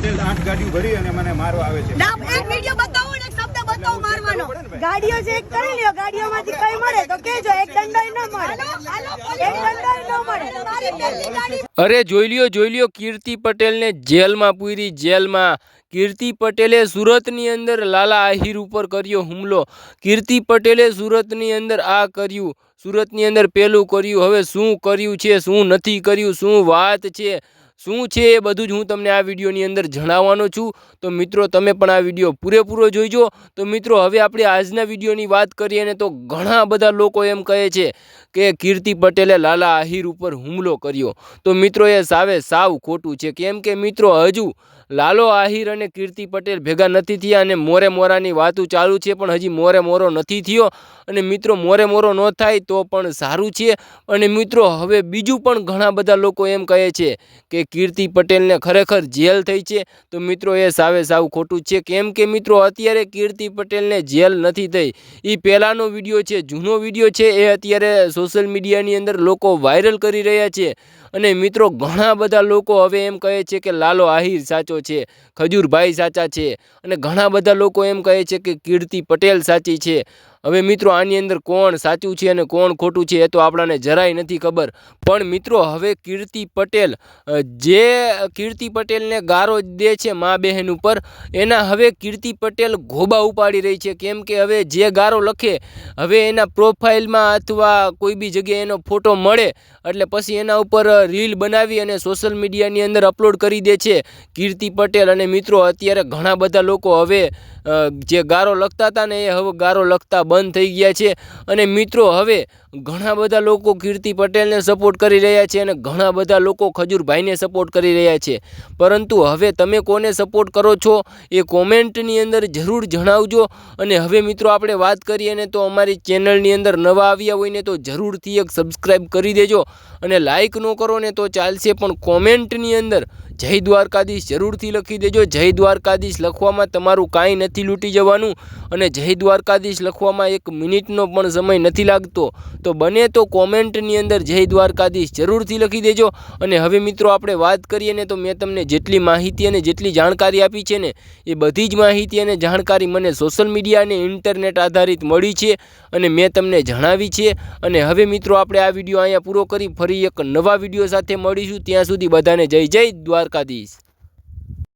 પટેલ આઠ ગાડીઓ ભરી અને મને મારવા આવે છે. ના એક વિડિયો બતાવો ને એક શબ્દ બતાવો મારવાનો. ગાડીઓ ચેક કરી લ્યો ગાડીઓમાંથી કઈ મળે તો કેજો એક દંડોય ન મળે. એક દંડોય ન મળે. મારી પહેલી ગાડી અરે જોઈ લ્યો જોઈ લ્યો કીર્તિ પટેલને જેલમાં પૂરી જેલમાં. કીર્તિ પટેલે સુરતની અંદર લાલા આહિર ઉપર કર્યો હુમલો. કીર્તિ પટેલે સુરતની અંદર આ કર્યું. સુરતની અંદર પેલું કર્યું. હવે શું કર્યું છે શું નથી કર્યું શું વાત છે? શું છે એ બધું જ હું તમને આ વિડીયોની અંદર જણાવવાનો છું. તો મિત્રો, તમે પણ આ વીડિયો પૂરેપૂરો જોઈજો. તો મિત્રો, હવે આપણે આજના વિડીયોની વાત કરીએ ને તો ઘણા બધા લોકો એમ કહે છે કે કીર્તિ પટેલે લાલા આહિર ઉપર હુમલો કર્યો. તો મિત્રો, એ સાવે સાવ ખોટું છે. કેમ કે મિત્રો, હજુ લાલો આહિર અને કીર્તિ પટેલ ભેગા નથી થયા અને મોરે મોરાની વાતો ચાલુ છે, પણ હજી મોરે મોરો નથી થયો. અને મિત્રો, મોરે મોરો ન થાય તો પણ સારું છે. અને મિત્રો, હવે બીજું પણ ઘણા બધા લોકો એમ કહે છે કે કીર્તિ પટેલને ખરેખર જેલ થઈ છે. તો મિત્રો, એ સાવે સાવ ખોટું છે. કેમ કે મિત્રો, અત્યારે કીર્તિ પટેલને જેલ નથી થઈ. એ પહેલાંનો વીડિયો છે, જૂનો વીડિયો છે, એ અત્યારે સોશિયલ મીડિયાની અંદર લોકો વાયરલ કરી રહ્યા છે. અને મિત્રો, ઘણા બધા લોકો હવે એમ કહે છે કે લાલો આહિર સાચો છે, ખજૂરભાઈ સાચા છે. અને ઘણા બધા લોકો એમ કહે છે કે કીર્તિ પટેલ સાચી છે. હવે મિત્રો આની અંદર કોણ સાચું છે અને કોણ ખોટું છે એ તો આપણાને જરાય નથી ખબર. પણ મિત્રો હવે કીર્તિ પટેલ જે કીર્તિ પટેલને ગારો દે છે મા બહેન ઉપર, એના હવે કીર્તિ પટેલ ઘોબા ઉપાડી રહી છે. કેમ કે હવે જે ગારો લખે, હવે એના પ્રોફાઇલમાં અથવા કોઈ બી જગ્યાએ એનો ફોટો મળે, એટલે પછી એના ઉપર રીલ બનાવી અને સોશિયલ મીડિયાની અંદર અપલોડ કરી દે છે કીર્તિ પટેલ. અને મિત્રો અત્યારે ઘણા બધા લોકો હવે જે ગારો લખતા હતા ને એ હવે ગારો લખતા બંધ થઈ ગયા છે. અને મિત્રો, હવે ઘણા બધા લોકો કીર્તિ પટેલને સપોર્ટ કરી રહ્યા છે અને ઘણા બધા લોકો ખજૂરભાઈને સપોર્ટ કરી રહ્યા છે. પરંતુ હવે તમે કોને સપોર્ટ કરો છો એ કોમેન્ટની અંદર જરૂર જણાવજો. અને હવે મિત્રો, આપણે વાત કરીએ ને તો અમારી ચેનલની અંદર નવા આવ્યા હોય ને તો જરૂરથી એક સબસ્ક્રાઈબ કરી દેજો. અને લાઈક ન કરો ને તો ચાલશે પણ કોમેન્ટની અંદર જય દ્વારકાધીશ જરૂરથી લખી દેજો. જય દ્વારકાધીશ લખવામાં તમારું કાંઈ નથી લૂંટી જવાનું અને જય દ્વારકાધીશ લખવામાં એક મિનિટનો પણ સમય નથી લાગતો. તો બને તો કોમેન્ટની અંદર જય દ્વારકાધીશ જરૂરથી લખી દેજો. અને હવે મિત્રો આપણે વાત કરીએ ને તો મેં તમને જેટલી માહિતી અને જેટલી જાણકારી આપી છે ને, એ બધી જ માહિતી અને જાણકારી મને સોશિયલ મીડિયા અને ઇન્ટરનેટ આધારિત મળી છે અને મેં તમને જણાવી છે. અને હવે મિત્રો આપણે આ વીડિયો અહીંયા પૂરો કરી ફરી એક નવા વીડિયો સાથે મળીશું. ત્યાં સુધી બધાને જય જય દ્વારકાધીશ